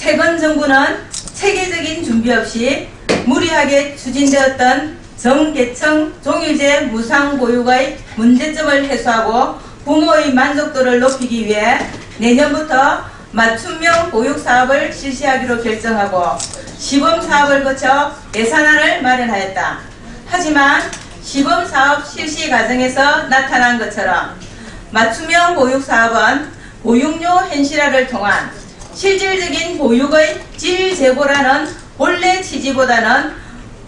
최근 정부는 체계적인 준비 없이 무리하게 추진되었던 정계층 종유제 무상 보육의 문제점을 해소하고 부모의 만족도를 높이기 위해 내년부터 맞춤형 보육 사업을 실시하기로 결정하고 시범 사업을 거쳐 예산안을 마련하였다. 하지만 시범 사업 실시 과정에서 나타난 것처럼 맞춤형 보육 사업은 보육료 현실화를 통한 실질적인 보육의 질 제고라는 본래 취지보다는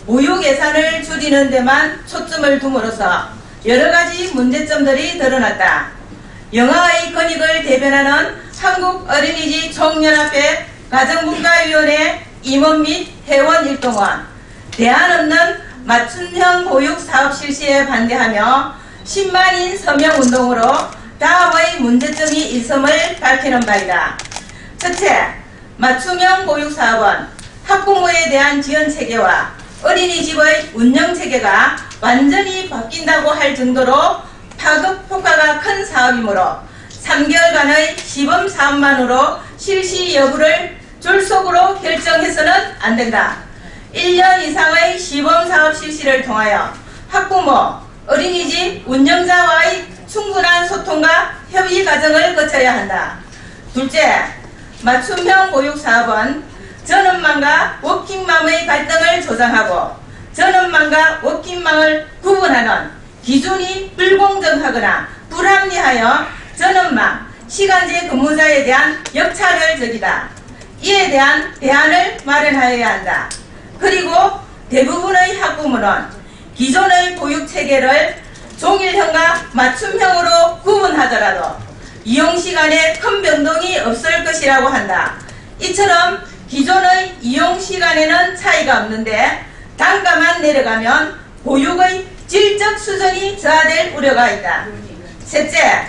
보육 예산을 줄이는 데만 초점을 둠으로써 여러 가지 문제점들이 드러났다. 영아의 권익을 대변하는 한국 어린이집 총연합회 가정문화위원회 임원 및 회원 일동원 대안 없는 맞춤형 보육 사업 실시에 반대하며 10만인 서명 운동으로 다음의 문제점이 일섬을 밝히는 바이다. 첫째, 맞춤형 보육 사업은 학부모에 대한 지원 체계와 어린이집의 운영 체계가 완전히 바뀐다고 할 정도로 파급 효과가 큰 사업이므로 3개월간의 시범 사업만으로 실시 여부를 졸속으로 결정해서는 안 된다. 1년 이상의 시범 사업 실시를 통하여 학부모, 어린이집 운영자와의 충분한 소통과 협의 과정을 거쳐야 한다. 둘째, 맞춤형 보육 사업은 전업맘과 워킹맘의 갈등을 조장하고 전업맘과 워킹맘을 구분하는 기준이 불공정하거나 불합리하여 전업맘, 시간제 근무자에 대한 역차별적이다. 이에 대한 대안을 마련하여야 한다. 그리고 대부분의 학부모는 기존의 보육 체계를 종일형과 맞춤형으로 구분하더라도 이용 시간에 큰 변동이 없을 것이라고 한다. 이처럼 기존의 이용 시간에는 차이가 없는데 단가만 내려가면 보육의 질적 수준이 저하될 우려가 있다. 셋째,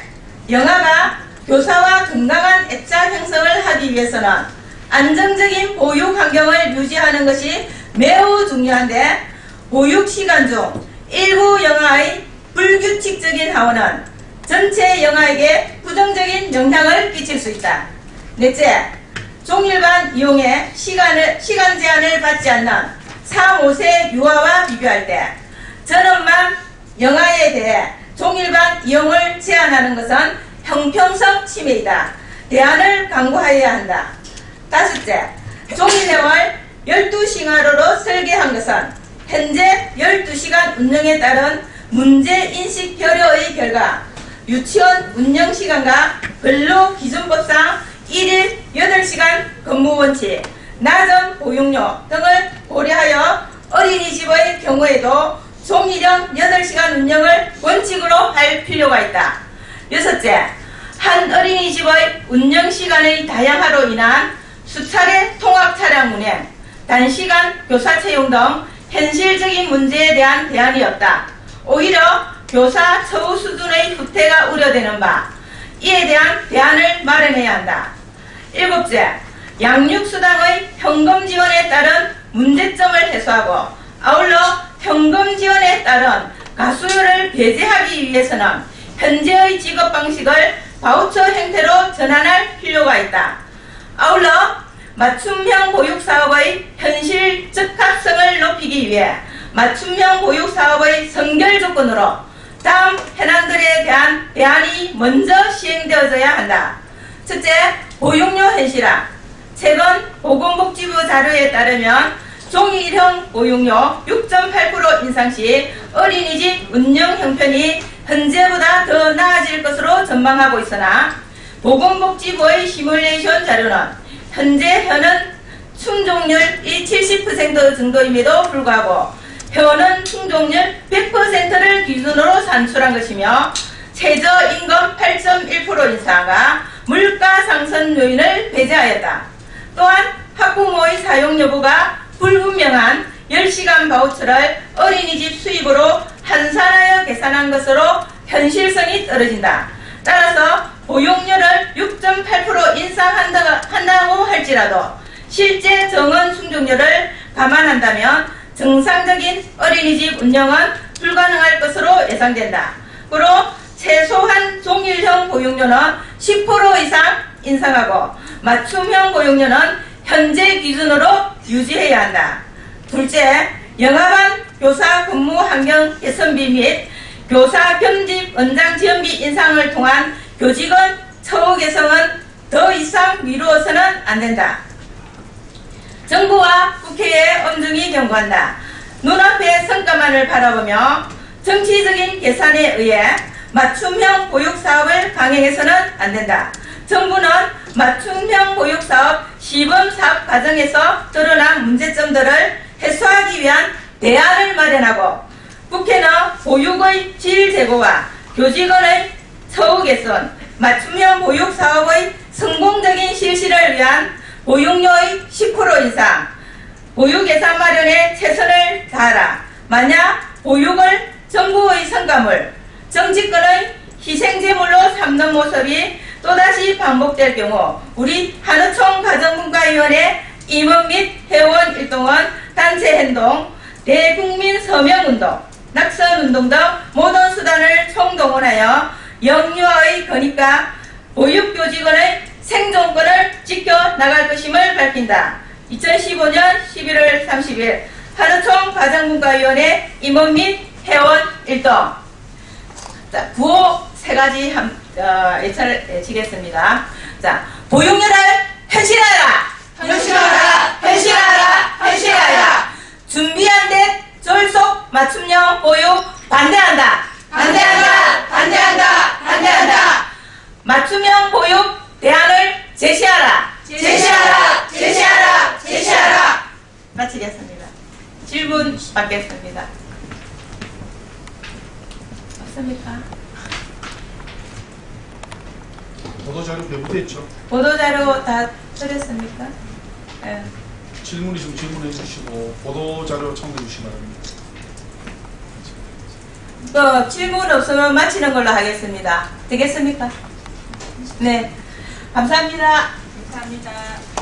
영아가 교사와 건강한 애착 형성을 하기 위해서는 안정적인 보육 환경을 유지하는 것이 매우 중요한데 보육 시간 중 일부 영아의 불규칙적인 하원은 전체 영아에게 부정적인 영향을 끼칠 수 있다. 넷째, 종일반 이용에 시간을, 시간 제한을 받지 않는 3, 5세 유아와 비교할 때 전원만 영아에 대해 종일반 이용을 제한하는 것은 형평성 침해이다. 대안을 강구하여야 한다. 다섯째, 종일회월 12시간으로 설계한 것은 현재 12시간 운영에 따른 문제인식 결여의 결과 유치원 운영 시간과 근로 기준법상 1일 8시간 근무 원칙, 낮은 보육료 등을 고려하여 어린이집의 경우에도 종일형 8시간 운영을 원칙으로 할 필요가 있다. 여섯째, 한 어린이집의 운영 시간의 다양화로 인한 수차례 통학 차량 운행, 단시간 교사 채용 등 현실적인 문제에 대한 대안이 없다. 오히려 교사 처우 수준의 후퇴가 우려되는 바, 이에 대한 대안을 마련해야 한다. 일곱째, 양육수당의 현금 지원에 따른 문제점을 해소하고 아울러 현금 지원에 따른 가수요를 배제하기 위해서는 현재의 지급 방식을 바우처 형태로 전환할 필요가 있다. 아울러 맞춤형 보육 사업의 현실 적합성을 높이기 위해 맞춤형 보육 사업의 선결 조건으로 다음 현안들에 대한 대안이 먼저 시행되어져야 한다. 첫째, 보육료 현실화. 최근 보건복지부 자료에 따르면 종이형 보육료 6.8% 인상 시 어린이집 운영 형편이 현재보다 더 나아질 것으로 전망하고 있으나 보건복지부의 시뮬레이션 자료는 현재 현은 충족률이 70% 정도임에도 불구하고 회원은 충족률 100%를 기준으로 산출한 것이며 최저임금 8.1% 인상과 물가 상승 요인을 배제하였다. 또한 학부모의 사용 여부가 불분명한 10시간 바우처를 어린이집 수입으로 환산하여 계산한 것으로 현실성이 떨어진다. 따라서 보육료를 6.8% 인상한다고 할지라도 실제 정원 충족률을 감안한다면 정상적인 어린이집 운영은 불가능할 것으로 예상된다. 그로 최소한 종일형 보육료는 10% 이상 인상하고 맞춤형 보육료는 현재 기준으로 유지해야 한다. 둘째, 영합한 교사 근무 환경 개선비 및 교사 겸직 원장 지원비 인상을 통한 교직원 처우 개선은 더 이상 미루어서는 안 된다. 정부와 국회에 엄중히 경고한다. 눈앞의 성과만을 바라보며 정치적인 계산에 의해 맞춤형 보육 사업을 강행해서는 안 된다. 정부는 맞춤형 보육 사업 시범 사업 과정에서 드러난 문제점들을 해소하기 위한 대안을 마련하고 국회는 보육의 질 제고와 교직원의 처우 개선, 맞춤형 보육 사업의 성공적인 실시를 위한 보육료의 10% 인상, 보육 예산 마련에 최선을 다하라. 만약 보육을 정부의 성과물, 정치권의 희생제물로 삼는 모습이 또다시 반복될 경우 우리 한우총 가정분과위원회 임원 및 회원 일동은 단체 행동, 대국민 서명운동, 낙선운동 등 모든 수단을 총동원하여 영유아의 권익과 보육교직원의 생존권을 지켜나갈 것임을 밝힌다. 2015년 11월 30일 하루총 가정문과위원회 임원 및 회원 일동 자, 구호 세 가지 한, 어, 예차를 치겠습니다. 자, 보육률을 현실화하라! 현실화하라! 현실화하라! 현실화하라! 준비한 데 졸속 맞춤형 보육 반대한다! 반대한다! 반대한다! 반대한다! 맞춤형 보육 대안을 제시하라! 제시하라! 제시하라! 제시하라! 마치겠습니다. 질문 받겠습니다. 없습니까? 보도자료 배부돼 있죠. 보도자료 다 드렸습니까? 예. 질문 있으면 질문해 주시고 보도자료 첨부해 주시기 바랍니다. 또 질문 없으면 마치는 걸로 하겠습니다. 되겠습니까? 네. 감사합니다. 감사합니다.